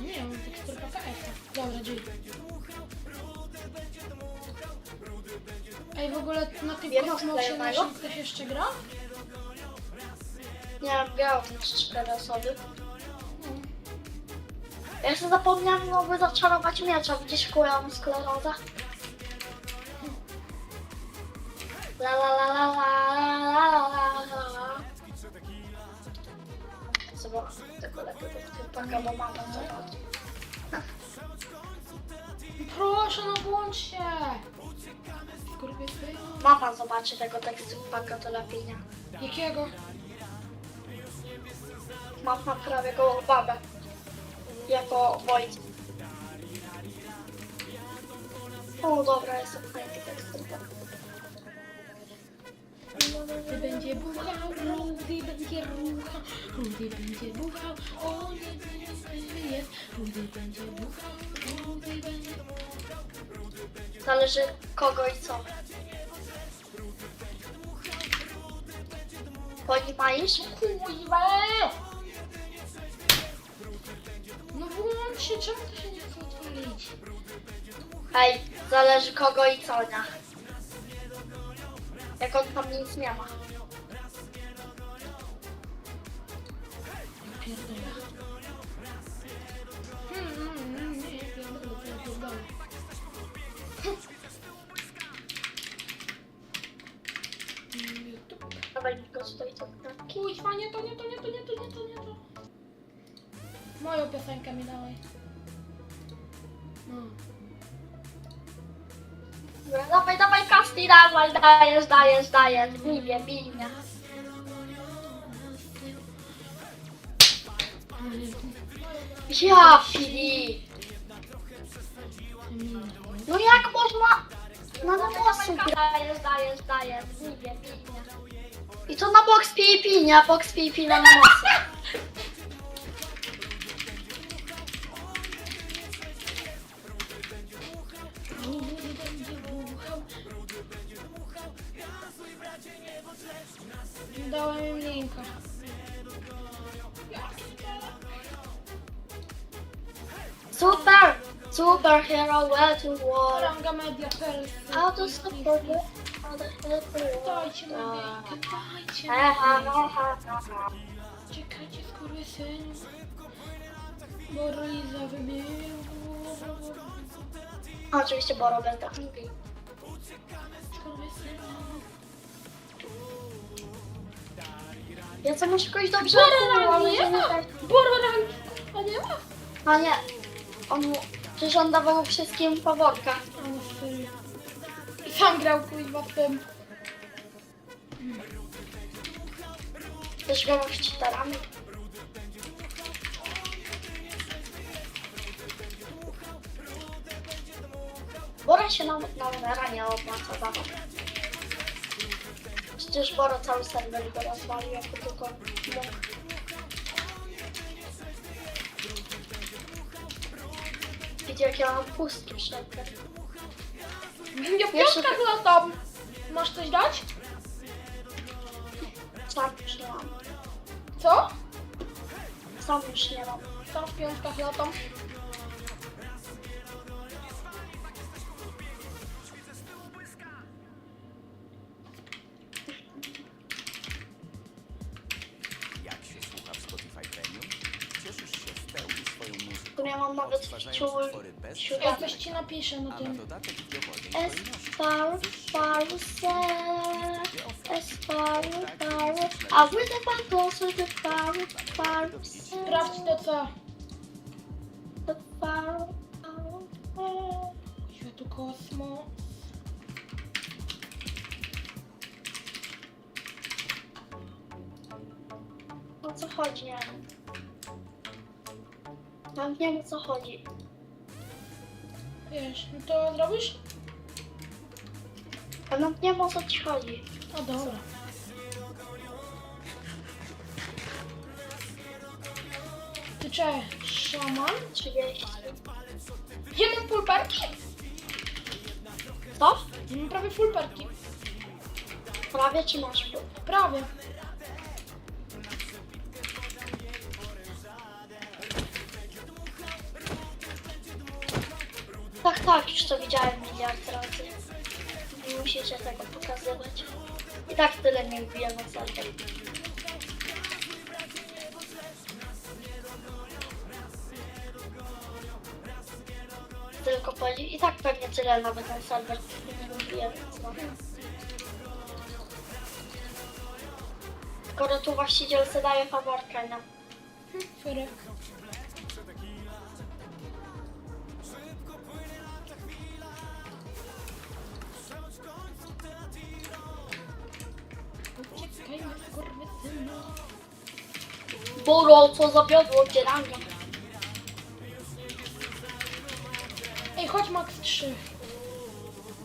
Nie wiem, teksturka KS. Dobra, dzień. Ej, w ogóle na tym Jedno kosmosie sklejonego? naszym ktoś jeszcze gra? Nie wiem, grał w nas cztery osoby. Ja jeszcze zapomniałam nowy zaczarować miecza. Widzisz, kuram sklerozę? La la la la la la la la la la Zobacz, Taka no. Proszę, no włącz się! Kurwie, zobaczy tego tekstu paka do lapienia. Jakiego? Ma pan prawie koło babę. Jako Wojciech. O, dobra, jestem fajny tekst. Rudy będzie buchał, Rudy będzie ruchał, Rudy będzie buchał, o nie jest, Rudy będzie buchał, Rudy będzie Zależy kogo i co. Poni majesz? Kurwa! No wyłącz się, czemu to się nie chce otworzyć? Ej, zależy kogo i co, nie? Jak on tam nic nie ma. Dawaj go kratki. Kuźwa, nie to, nie to, nie to, nie to, nie to, nie to. Moją piosenkę mi dałeś. No. Dobra, Dawaj, dawaj, dawaj, dajesz, dajesz, dajesz. Bij mnie, bij mnie. Ja, Filip. No jak można na namosy dajesz, dajesz, dajesz. Bij mnie, bij mnie. I to na box PvP, nie? Box PvP na namosy. Dałem linka. Super! hero where to war. Ranga media persy. Auto support. Dajcie mu tak. linka, dajcie mu linka. Czekajcie, skurwysyn. Bo Riza wymienił. Oczywiście, bo robię tak. Skurwysyn. Ja co muszę kogoś dobrze Boro ale rangi nie ma! Boro rangi! A nie ma? A nie, on mu, przecież on dawał wszystkim faworka. Serio. I sam grał kuźwa w tym. Też go z cheaterami. Bora się na, na nie opłaca dawać. Przecież Boro cały serwer go rozwalił, jako tylko mógł. Widzicie jakie mam pustki wszędzie. Ja w Jeszcze piątkach latam. Masz coś dać? Sam już nie mam. Co? Sam już nie mam. Tam w piątkach latam. on ma Ja coś ci napiszę na tym. Espar, parcel, a wy te pan to są te par, par, Sprawdź to co. The par, Światu kosmos. O co chodzi? Nie wiem o co chodzi. Wiesz, no to zrobisz? A nie wiem o co ci chodzi. No dobra. Ty cze, szaman? 30. Ja mam full perki? Co? Ja mam prawie full perki. Prawie czy masz? Prawie. Tak, tak, już to widziałem miliard razy. Nie musicie tego pokazywać. I tak tyle nie wbijam na serwer. Tylko powiedzieć, i tak pewnie tyle nawet na serwer nie wbijam, więc no. Skoro tu właściciel sobie daje faworkę, no. Sorry. Boro, co zawiodło cię rangę. Ej, chodź Max 3.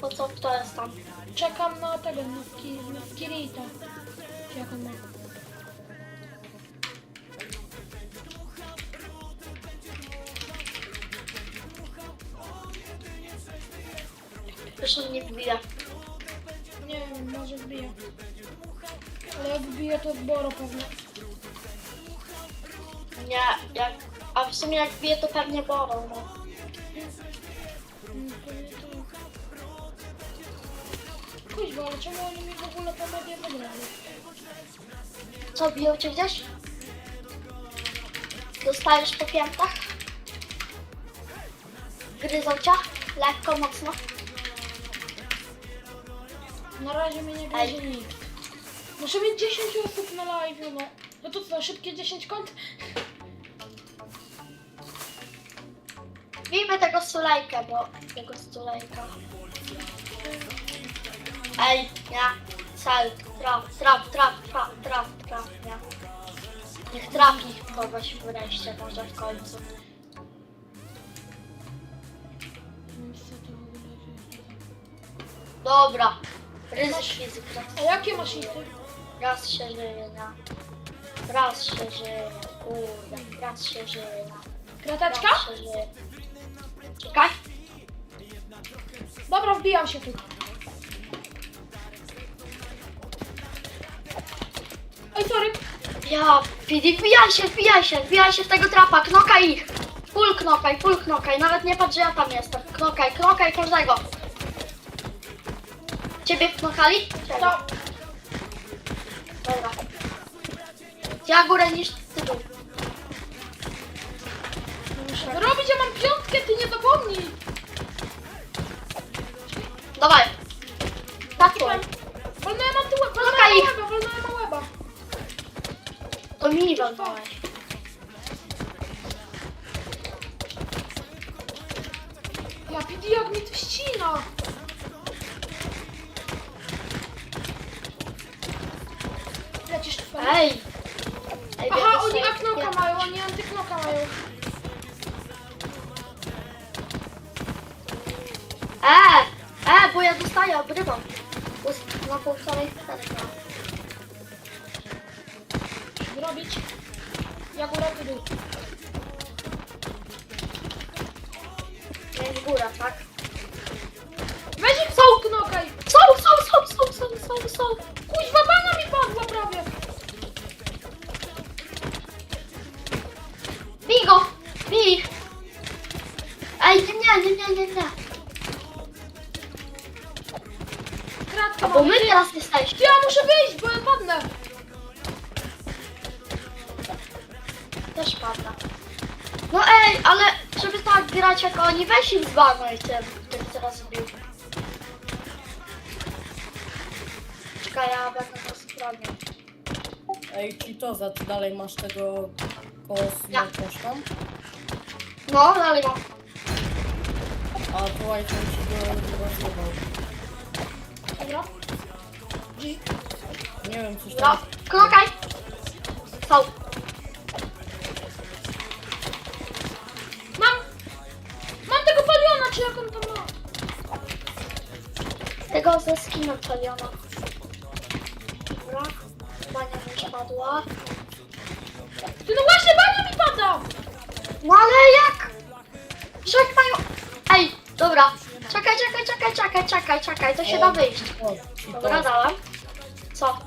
Po co to jest tam? Czekam na tego, na, ski, na on ma? Już on nie wbija. Nie wiem, może wbije. Ale jak wbije, to Boro pewnie. Nie, jak... A w sumie jak wbije, to pewnie Boro, no. Mm. Kuźwa, ale czemu oni mi w ogóle te media wygrali? Co, biją cię gdzieś? Dostajesz po piętach? Gryzą cię? Lekko, mocno? Na razie mnie nie gryzie nikt. Muszę mieć 10 osób na live, no. No to co, szybkie 10 kont? Bijmy tego Sulejkę, bo... Tego Sulejka. Ej, nie. Cel, traf, traf, traf, traf, traf, traf, nie. Niech trafi kogoś wreszcie, może w końcu. Jest. Dobra. Ryzyk raz- A jakie masz hity? Raz się żyje, no. Raz się żyje, kurde. Raz się żyje. Krateczka? Raz się żyje. Czekaj. Dobra, wbijam się tu. Ej, sorry. Ja, Pidi, wbijaj się, wbijaj się, wbijaj się w tego trapa, knokaj ich. Full knokaj, full knokaj, nawet nie patrz, że ja tam jestem. Knokaj, knokaj każdego. Ciebie knokali? Ciebie. To, Dobra. Ja górę niż ty dół. muszę wyrobić, ja mam piątkę, ty nie zapomnij. Dawaj. Tak, Walnąłem walnąłem na tyłek, ich. na łeba, walnąłem na łeba. to mi walnąłeś. Ja pidi jak mnie to ścina. Lecisz tu Felix? Ej. Ej, Aha, oni aknoka mają, oni antyknoka mają. E, e, bo ja dostaję, obrywam. Ust- Na półtorej cztery. Zrobić. Ja górę, ty dół. Jest góra, tak? Weź ich są knokaj. Są, są, są, są, są, są, są. Nie, nie, nie, nie. Kratka bo mam. my teraz jesteśmy. ja muszę wyjść, bo ja padnę. Też pada. No ej, ale żeby tak grać jak oni, weź im zbanuj tym, tym teraz bił. Czekaj, ja będę to skronił. Ej, Kitoza, ty dalej masz tego Ja. kosmo coś tam? No, dalej mam. A tu White ci go rozrywał. Dobra. G. Nie wiem, coś Dobra, tam. knokaj! Są. Mam. Mam tego paliona, czy jak on tam ma? Tego ze skinem paliona. Dobra, bania już padła. Ty, no właśnie, bania mi pada. No ale jak? Dobra. Czekaj, czekaj, czekaj, czekaj, czekaj, czekaj, to się da wyjść. O, Dobra, dałem. Co?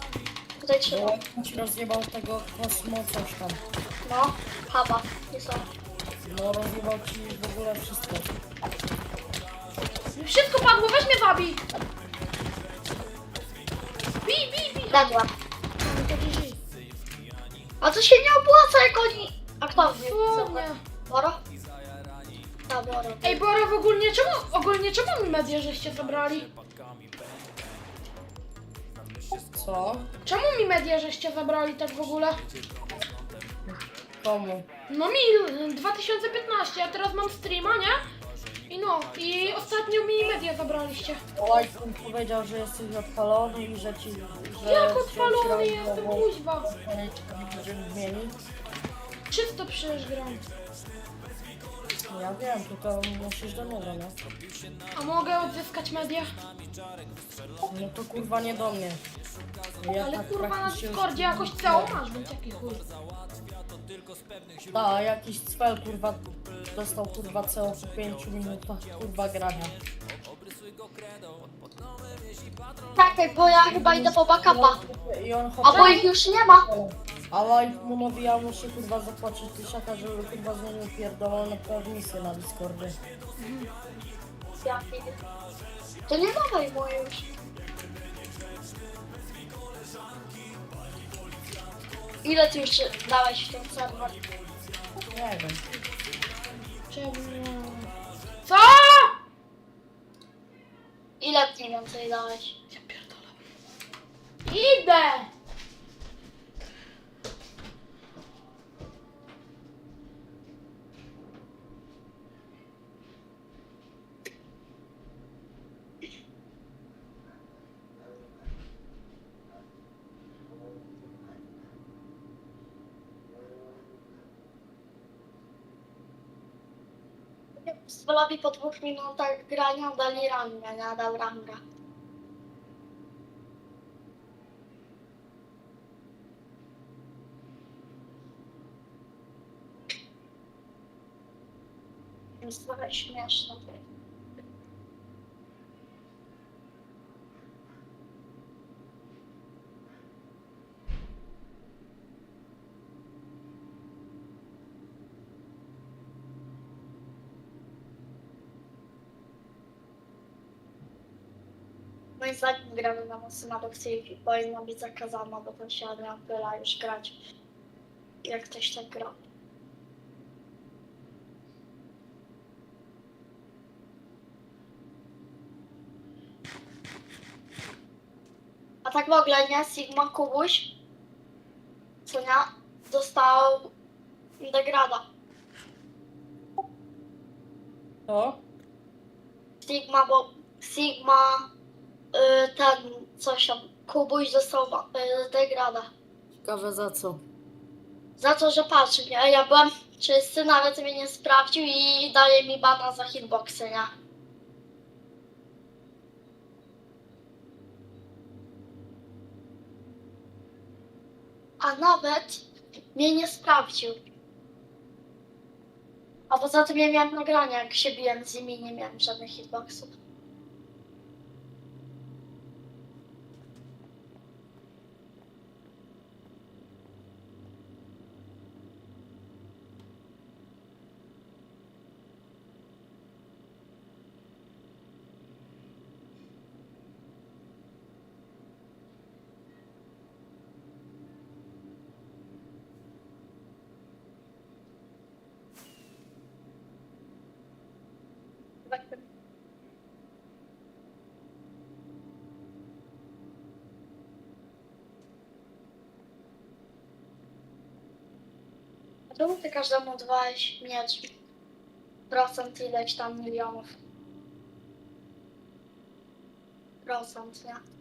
Tutaj trzeba. Ci rozjebał tego kosmo coś tam. No, haba, nie są. No rozjebał ci w ogóle wszystko. Wszystko padło, weź mnie zabij! Bij, bij, bij! Dadła. A to się nie opłaca, jak oni... A kto wbił? Dosłownie. Boro? Boro. Ej, Bora, w ogólnie czemu, ogólnie czemu mi medię żeście zabrali? Co? Czemu mi medię żeście zabrali tak w ogóle? Komu? No mi, y, 2015, ja teraz mam streama, nie? I no, i ostatnio mi medię zabraliście. Łajkun powiedział, że jesteś odpalony i że ci... Że Jak odpalony jestem, kuźwa. Będziemy zmienić. Czysto przecież gram. Ja wiem, tylko musisz do nowa, no. A mogę odzyskać medię? No to kurwa nie do mnie. Ja Ale tak kurwa na praktycznie Discordzie jakoś całą masz, więc jaki chuj. Da, jakiś cwel kurwa dostał kurwa CO po 5 minutach kurwa grania. Czekaj, bo ja chyba idę po backupa. I on A bo ich już nie ma. A Lifemonowi ja muszę kurwa zapłacić tysiaka, żeby kurwa zmienił pierdolone permisje na Discordzie. Ja idę. To nie dawaj moje już. Ile ty już dałeś w ten serwer? Nie wiem. Czemu? Co? Ile mniej więcej dałeś? Ja pierdolę. Idę! Zwolowi po dwóch minutach grania dali rangę, nie dał rangę. Jest trochę śmieszne. Moim zdaniem gramy na mocno na boksy powinna być zakazana, bo to się nie już grać. Jak ktoś tak gra. A tak w ogóle nie, Sigma Kubuś, co nie, dostał degrada. To? Sigma, bo Sigma, ten, coś tam, Kubuś dostał y, degrada. Ciekawe za co? Za to, że patrzy, nie? Ja byłem czysty, nawet mnie nie sprawdził i daje mi bana za hitboxy, nie? A nawet mnie nie sprawdził. A poza tym ja miałem nagrania, jak się biłem z nimi, nie miałem żadnych hitboxów. Czemu ty każdemu dawałeś miecz? Procent ileś tam milionów. Procent, nie? Dobra, dawaj max 4. Nie.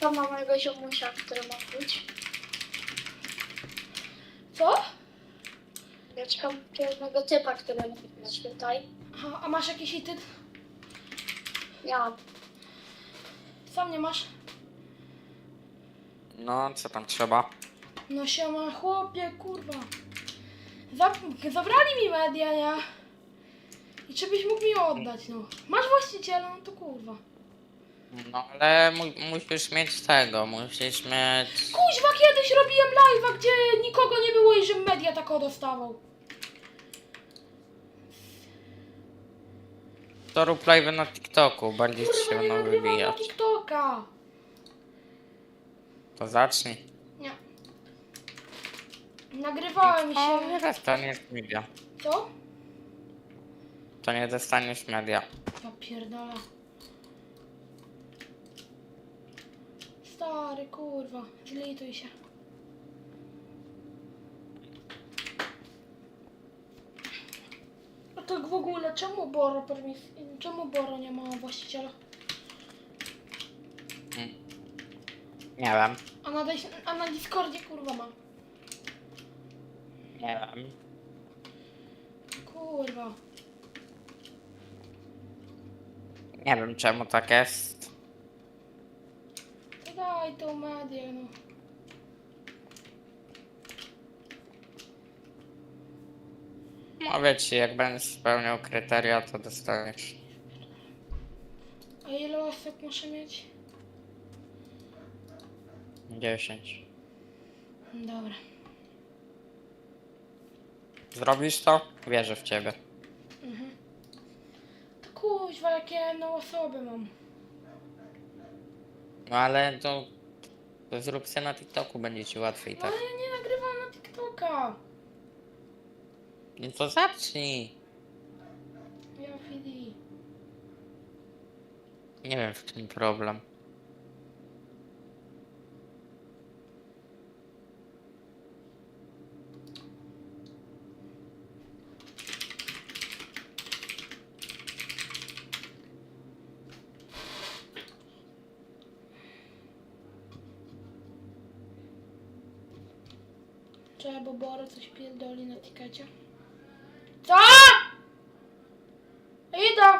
Tam ma mojego ziomusia, który ma być. Co? Ja czekam pewnego typa, który ma być tutaj. Aha, a masz jakiś hity? Ja. Sam nie masz? No, co tam trzeba? No siema, chłopie, kurwa. Zab zabrali mi media, nie? I czy byś mógł mi oddać, no. Masz właściciela, no to kurwa. No, ale mu musisz mieć tego, musisz mieć... Kuźwa, kiedyś robiłem live'a, gdzie nikogo nie było i że media tak dostawał. To rób live na TikToku, bardziej ci się Kurwa, nie będą nagrywam na wywijać. TikToka. To zacznij. Nie. Nagrywałem To nie się. dostaniesz media. Co? To nie dostaniesz media. Ja pierdolę. Stary, kurwa, zlituj się. A tak w ogóle, czemu Boro permis... Czemu Boro nie ma właściciela? Nie wiem. A na, Dis- a na Discordzie kurwa ma. Nie wiem. Kurwa. Nie wiem czemu tak jest. To daj tą medię, no. Mówię ci, jak będziesz spełniał kryteria, to dostaniesz. A ile osób muszę mieć? 10. Dobra. Zrobisz to? Wierzę w ciebie. To kuźwa, jakie jedną osobę mam. No ale to... to zrób się na TikToku, będzie ci łatwiej, No tak? ale ja nie nagrywam na TikToka. No to zacznij. Ja PD. Nie wiem w czym problem. Trzeba, bo Boro coś pierdoli na tikecie. Co? Idę!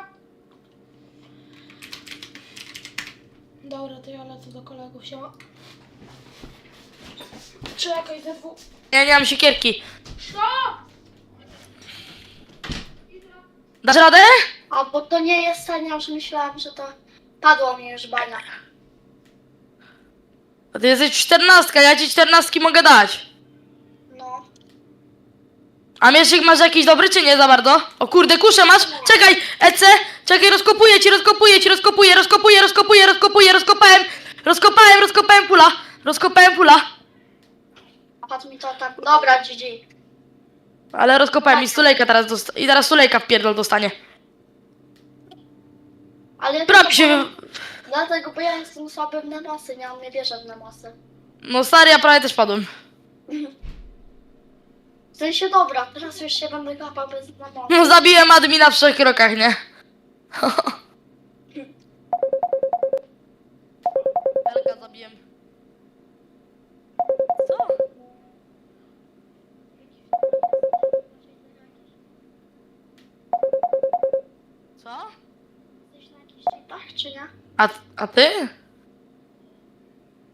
Dobra, to ja lecę do kolegów, siema. Czekaj, ze dwóch. Ja nie mam siekierki. Co? Dasz radę? A bo to nie jest ten, ja już myślałam, że to padło mi już bania. A ty jesteś czternastka, ja ci czternastki mogę dać. A mieszyk masz jakiś dobry, czy nie za bardzo? O kurde, kuszę masz? Czekaj, EC, czekaj, rozkopuję ci, rozkopuję ci, rozkopuję, rozkopuję, rozkopuję, rozkopuję, rozkopałem, rozkopałem, rozkopałem pula, rozkopałem pula. Patrz mi to tak. Dobra, GG. Ale rozkopałem i stulejka teraz dosta- i teraz stulejka w pierdol dostanie. Ale Prawie się... powiem- Dlatego, bo ja jestem słaby w nemosy, nie, nie wierzę w nemosy. No stary, ja prawie też padłem. W sensie dobra, teraz już się będę kapał bez nemosy. No zabiłem admina w trzech krokach, nie? Elka zabiłem. Co? Co? Jesteś na jakichś cheatach, czy nie? A, a ty?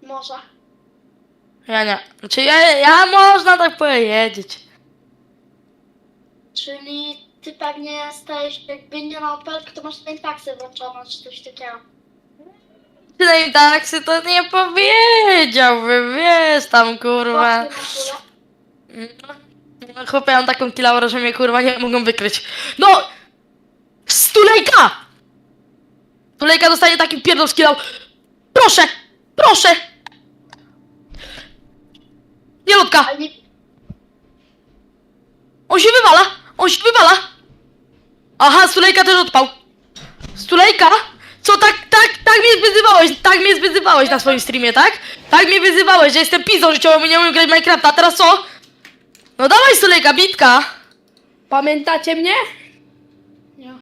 Może. Ja nie. Znaczy ja, ja można tak powiedzieć. Czyli ty pewnie jesteś, jakby nie na opelkę, to masz ten taksy włączone, czy coś takiego. Taksy to nie powiedziałby, wiesz tam kurwa. Górę. No, chłopie, mam taką kilaurę, że mnie kurwa nie mogą wykryć. No! Stulejka! Stulejka dostanie taki pierdol z kilał. Proszę! Proszę! Ale nie, On się wywala! On się wywala! Aha, Stulejka też odpał. Stulejka? Co tak, tak, tak mnie wyzywałeś, tak mnie wyzywałeś na swoim streamie, tak? Tak mnie wyzywałeś, że jestem pizą życiową i nie umiem grać w Minecrafta, a teraz co? No dawaj Stulejka, bitka! Pamiętacie mnie?